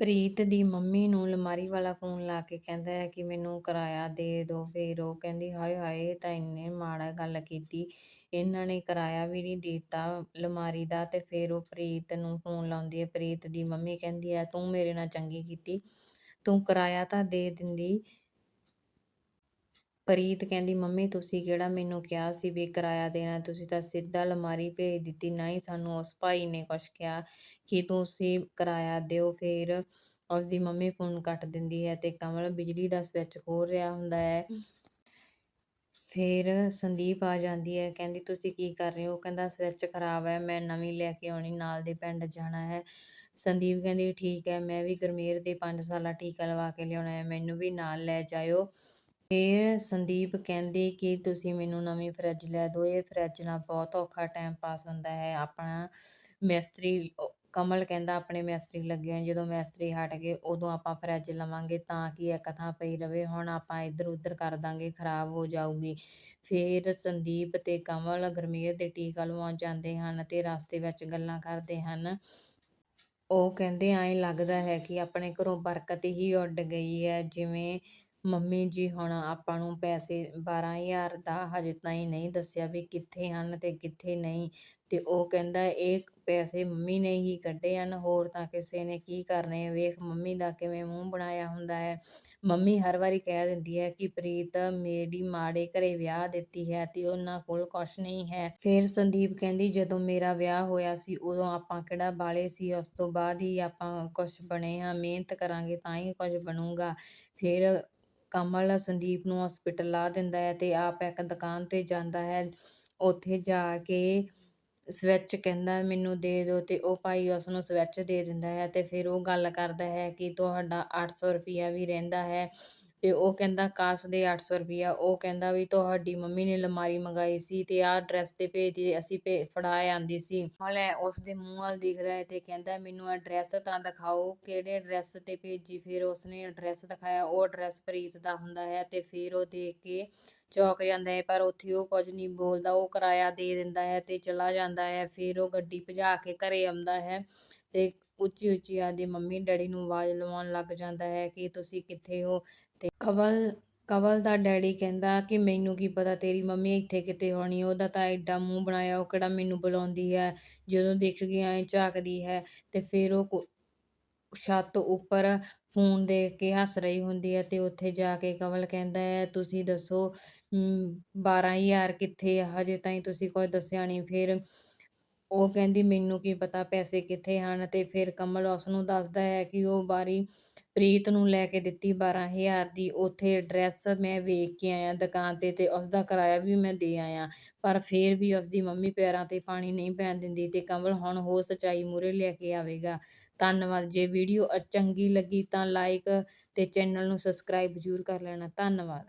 ਪ੍ਰੀਤ ਦੀ mummy ਨੂੰ ਅਲਮਾਰੀ ਵਾਲਾ ਫੋਨ ਲਾ ਕੇ ਕਹਿੰਦਾ ਹੈ ਕਿ ਮੈਨੂੰ ਕਿਰਾਇਆ ਦੇ ਦਿਓ ਫਿਰ ਉਹ ਕਹਿੰਦੀ, ਹਾਏ ਹਾਏ ਤਾਂ ਇੰਨੇ ਮਾੜਾ ਗੱਲ ਕੀਤੀ। ਇਹਨਾਂ ਨੇ ਕਿਰਾਇਆ ਵੀ ਨਹੀਂ ਦਿੱਤਾ ਅਲਮਾਰੀ ਦਾ ਤੇ ਫਿਰ ਉਹ ਪ੍ਰੀਤ ਨੂੰ ਫੋਨ ਲਾਉਂਦੀ ਹੈ। ਪ੍ਰੀਤ ਦੀ ਮੰਮੀ ਕਹਿੰਦੀ ਹੈ, ਤੂੰ ਮੇਰੇ ਨਾਲ ਚੰਗੀ ਕੀਤੀ। ਤੂੰ ਕਿਰਾਇਆ ਤਾਂ ਦੇ ਦਿੰਦੀ ਪ੍ਰੀਤ ਕਹਿੰਦੀ ਮੰਮੀ ਤੁਸੀਂ ਕਿਹੜਾ ਮੈਨੂੰ ਕਿਹਾ ਸੀ ਵੀ ਕਿਰਾਇਆ ਦੇਣਾ? ਤੁਸੀਂ ਤਾਂ ਸਿੱਧਾ ਅਲਮਾਰੀ ਭੇਜ ਦਿੱਤੀ ਨਾ ਹੀ ਸਾਨੂੰ ਉਸ ਭਾਈ ਨੇ ਕੁਛ ਕਿਹਾ ਕਿ ਤੁਸੀਂ ਕਿਰਾਇਆ ਦਿਓ। ਫਿਰ ਉਸ ਦੀ ਮੰਮੀ ਫੋਨ ਕੱਟ ਦਿੰਦੀ ਹੈ ਤੇ ਕਮਲ ਬਿਜਲੀ ਦਾ ਸਵਿਚ ਖੋਲ ਰਿਹਾ ਹੁੰਦਾ ਹੈ। ਫਿਰ ਸੰਦੀਪ ਆ ਜਾਂਦੀ ਹੈ ਕਹਿੰਦੀ ਤੁਸੀਂ ਕੀ ਕਰ ਰਹੇ ਹੋ? ਕਹਿੰਦਾ ਸਵਿਚ ਖਰਾਬ ਹੈ ਮੈਂ ਨਵੀਂ ਲੈ ਕੇ ਆਉਣੀ ਨਾਲ ਦੇ ਪਿੰਡ ਜਾਣਾ ਹੈ। ਸੰਦੀਪ ਕਹਿੰਦੀ ਠੀਕ ਹੈ ਮੈਂ ਵੀ ਗਰਮੇਰ ਦੇ 5 ਸਾਲਾ ਟੀਕਾ ਲਵਾ ਕੇ ਲਿਆਉਣਾ ਹੈ ਮੈਨੂੰ ਵੀ ਨਾਲ ਲੈ ਜਾਇਓ। ਫਿਰ ਸੰਦੀਪ ਕਹਿੰਦੇ ਕਿ ਤੁਸੀਂ ਮੈਨੂੰ ਨਵੀਂ ਫਰਿੱਜ ਲੈ ਦਿਓ। ਇਹ ਫਰਿੱਜ ਨਾਲ ਬਹੁਤ ਔਖਾ ਟਾਈਮ ਪਾਸ ਹੁੰਦਾ ਹੈ। ਆਪਣਾ ਮਿਸਤਰੀ ਕਮਲ ਕਹਿੰਦਾ ਆਪਣੇ ਮਿਸਤਰੀ ਲੱਗੇ ਆ ਜਦੋਂ ਮਿਸਤਰੀ ਹਟ ਗਏ, ਉਦੋਂ ਆਪਾਂ ਫਰਿੱਜ ਲਵਾਂਗੇ ਤਾਂ ਕਿ ਇੱਕ ਥਾਂ ਪਈ ਰਵੇ। ਹੁਣ ਆਪਾਂ ਇੱਧਰ ਉੱਧਰ ਕਰ ਦਾਂਗੇ, ਖਰਾਬ ਹੋ ਜਾਊਗੀ। ਫਿਰ ਸੰਦੀਪ ਤੇ ਕਮਲ ਗਰਮੀਰ ਦੇ ਟੀਕਾ ਲਵਾਉਣ ਜਾਂਦੇ ਹਨ ਤੇ ਰਸਤੇ ਵਿੱਚ ਗੱਲਾਂ ਕਰਦੇ ਹਨ। ਉਹ ਕਹਿੰਦੇ, ਐਂ ਲੱਗਦਾ ਹੈ ਕਿ ਆਪਣੇ ਘਰੋਂ ਬਰਕਤ ਹੀ ਉੱਡ ਗਈ ਹੈ। ਜਿਵੇਂ ਮੰਮੀ ਜੀ, ਹੁਣ ਆਪਾਂ ਨੂੰ ਪੈਸੇ 12000 ਦਾ ਹਜੇ ਤਾਈਂ ਨਹੀਂ ਦੱਸਿਆ ਵੀ ਕਿੱਥੇ ਹਨ ਤੇ ਕਿੱਥੇ ਨਹੀਂ। ਤੇ ਉਹ ਕਹਿੰਦਾ, ਇਹ ਪੈਸੇ ਮੰਮੀ ਨੇ ਹੀ ਕੱਢੇ ਹਨ, ਹੋਰ ਤਾਂ ਕਿਸੇ ਨੇ ਕੀ ਕਰਨੇ? ਵੇਖ ਮੰਮੀ ਦਾ ਕਿਵੇਂ ਮੂੰਹ ਬਣਾਇਆ ਹੁੰਦਾ ਹੈ। ਮੰਮੀ ਹਰ ਵਾਰੀ ਕਹਿ ਦਿੰਦੀ ਹੈ ਕਿ ਪ੍ਰੀਤ, ਮੇਰੀ ਮਾੜੇ ਘਰੇ ਵਿਆਹ ਦਿੱਤੀ ਹੈ ਤੇ ਉਹਨਾਂ ਕੋਲ ਕੁਛ ਨਹੀਂ ਹੈ। ਫਿਰ ਸੰਦੀਪ ਕਹਿੰਦੀ, ਜਦੋਂ ਮੇਰਾ ਵਿਆਹ ਹੋਇਆ ਸੀ, ਉਦੋਂ ਆਪਾਂ ਕਿਹੜਾ ਬਾਲੇ ਸੀ? ਉਸ ਤੋਂ ਬਾਅਦ ਹੀ ਆਪਾਂ ਕੁਛ ਬਣੇ ਹਾਂ, ਮਿਹਨਤ ਕਰਾਂਗੇ ਤਾਂ ਹੀ ਕੁਝ ਬਣੂਗਾ। ਫਿਰ ਕਮਲ ਸੰਦੀਪ ਨੂੰ ਹਸਪੀਟਲ ਲਾ ਦਿੰਦਾ ਹੈ ਤੇ ਆਪ ਇੱਕ ਦੁਕਾਨ ਤੇ ਜਾਂਦਾ ਹੈ। ਉੱਥੇ ਜਾ ਕੇ ਸਵਿਚ ਕਹਿੰਦਾ, ਮੈਨੂੰ ਦੇ ਦਿਓ ਤੇ ਉਹ ਭਾਈ ਉਸ ਨੂੰ ਸਵਿਚ ਦੇ ਦਿੰਦਾ ਹੈ ਤੇ ਫਿਰ ਉਹ ਗੱਲ ਕਰਦਾ ਹੈ ਕਿ ਤੁਹਾਡਾ 800 ਰੁਪਿਆ ਵੀ ਰਹਿੰਦਾ ਹੈ। ਤੇ ਉਹ ਕਹਿੰਦਾ ਕਾਸ ਦੇ 800 ਰੁਪਿਆ ਉਹ ਕਹਿੰਦਾ ਵੀ ਤੁਹਾਡੀ ਮੰਮੀ ਨੇ ਲਮਾਰੀ ਮੰਗਾਈ ਸੀ ਤੇ ਆਹ ਐਡਰੈਸ ਤੇ ਭੇਜਦੀ ਅਸੀਂ ਭੇ ਫੜਾ ਆਂਦੀ ਸੀ। ਹਲੇ ਉਸ ਦੇ ਮੂੰਹ ਵੱਲ ਦੇਖਦਾ ਹੈ ਤੇ ਕਹਿੰਦਾ, ਮੈਨੂੰ ਐਡਰੈਸ ਤਾਂ ਦਿਖਾਓ, ਕਿਹੜੇ ਐਡਰੈਸ ਤੇ ਭੇਜੀ? ਫਿਰ ਉਸਨੇ ਐਡਰੈਸ ਦਿਖਾਇਆ, ਉਹ ਐਡਰੈਸ ਪ੍ਰੀਤ ਦਾ ਹੁੰਦਾ ਹੈ ਤੇ ਫਿਰ ਉਹ ਦੇਖ ਕੇ ਚੌਕ ਜਾਂਦਾ ਹੈ, ਪਰ ਉੱਥੇ ਉਹ ਕੁਝ ਨਹੀਂ ਬੋਲਦਾ, ਉਹ ਕਿਰਾਇਆ ਦੇ ਦਿੰਦਾ ਹੈ ਤੇ ਚਲਾ ਜਾਂਦਾ ਹੈ, ਫਿਰ ਉਹ ਗੱਡੀ ਭਜਾ ਕੇ ਘਰੇ ਆਉਂਦਾ ਹੈ। ਤੇ ਉੱਚੀ ਉੱਚੀ ਆਦੀ ਮੰਮੀ ਡੈਡੀ ਨੂੰ ਆਵਾਜ਼ ਲਵਾਉਣ ਲੱਗ ਜਾਂਦਾ ਹੈ ਕਿ ਤੁਸੀਂ ਕਿੱਥੇ ਹੋ? ਤੇ ਕਵਲ ਕਵਲ ਦਾ ਡੈਡੀ ਕਹਿੰਦਾ ਕਿ ਮੈਨੂੰ ਕੀ ਪਤਾ, ਤੇਰੀ ਮੰਮੀ ਇੱਥੇ ਕਿਤੇ ਹੋਣੀ, ਉਹਦਾ ਤਾਂ ਐਡਾ ਮੂੰਹ ਬਣਾਇਆ, ਉਹ ਕਿਹੜਾ ਮੈਨੂੰ ਬੁਲਾਉਂਦੀ ਹੈ? ਜਦੋਂ ਦੇਖ ਗਿਆ ਐ ਝਾਕਦੀ ਹੈ ਤੇ ਫਿਰ ਉਹ ਛੱਤ ਉੱਪਰ ਫੋਨ ਦੇਖ ਕੇ ਹੱਸ ਰਹੀ ਹੁੰਦੀ ਹੈ ਤੇ ਉੱਥੇ ਜਾ ਕੇ ਕਮਲ ਕਹਿੰਦਾ ਹੈ, ਤੁਸੀਂ ਦੱਸੋ 12000 ਕਿੱਥੇ ਆ? ਹਜੇ ਤਾਈਂ ਤੁਸੀਂ ਕੁਝ ਦੱਸਿਆ ਨਹੀਂ ਫਿਰ ਉਹ ਕਹਿੰਦੀ, ਮੈਨੂੰ ਕੀ ਪਤਾ ਪੈਸੇ ਕਿੱਥੇ ਹਨ? ਅਤੇ ਫਿਰ ਕਮਲ ਉਸ ਨੂੰ ਦੱਸਦਾ ਹੈ ਕਿ ਉਹ ਬਾਰੀ ਪ੍ਰੀਤ ਨੂੰ ਲੈ ਕੇ ਦਿੱਤੀ 12000 ਦੀ ਉੱਥੇ ਐਡਰੈਸ ਮੈਂ ਵੇਖ ਕੇ ਆਇਆ ਦੁਕਾਨ ਤੇ ਤੇ ਉਸ ਦਾ ਕਿਰਾਇਆ ਵੀ ਮੈਂ ਦੇ ਆਇਆ। ਪਰ ਫਿਰ ਵੀ ਉਸ ਦੀ ਮੰਮੀ ਪੈਰਾਂ ਤੇ ਪਾਣੀ ਨਹੀਂ ਪੈਣ ਦਿੰਦੀ ਤੇ ਕਮਲ ਹੁਣ ਹੋ ਸਚਾਈ ਮੂਰੇ ਲੈ ਕੇ ਆਵੇਗਾ। ਧੰਨਵਾਦ। ਜੇ ਵੀਡੀਓ ਚੰਗੀ ਲੱਗੀ ਤਾਂ ਲਾਈਕ ਤੇ ਚੈਨਲ ਨੂੰ ਸਬਸਕ੍ਰਾਈਬ ਜ਼ਰੂਰ ਕਰ ਲੈਣਾ। ਧੰਨਵਾਦ।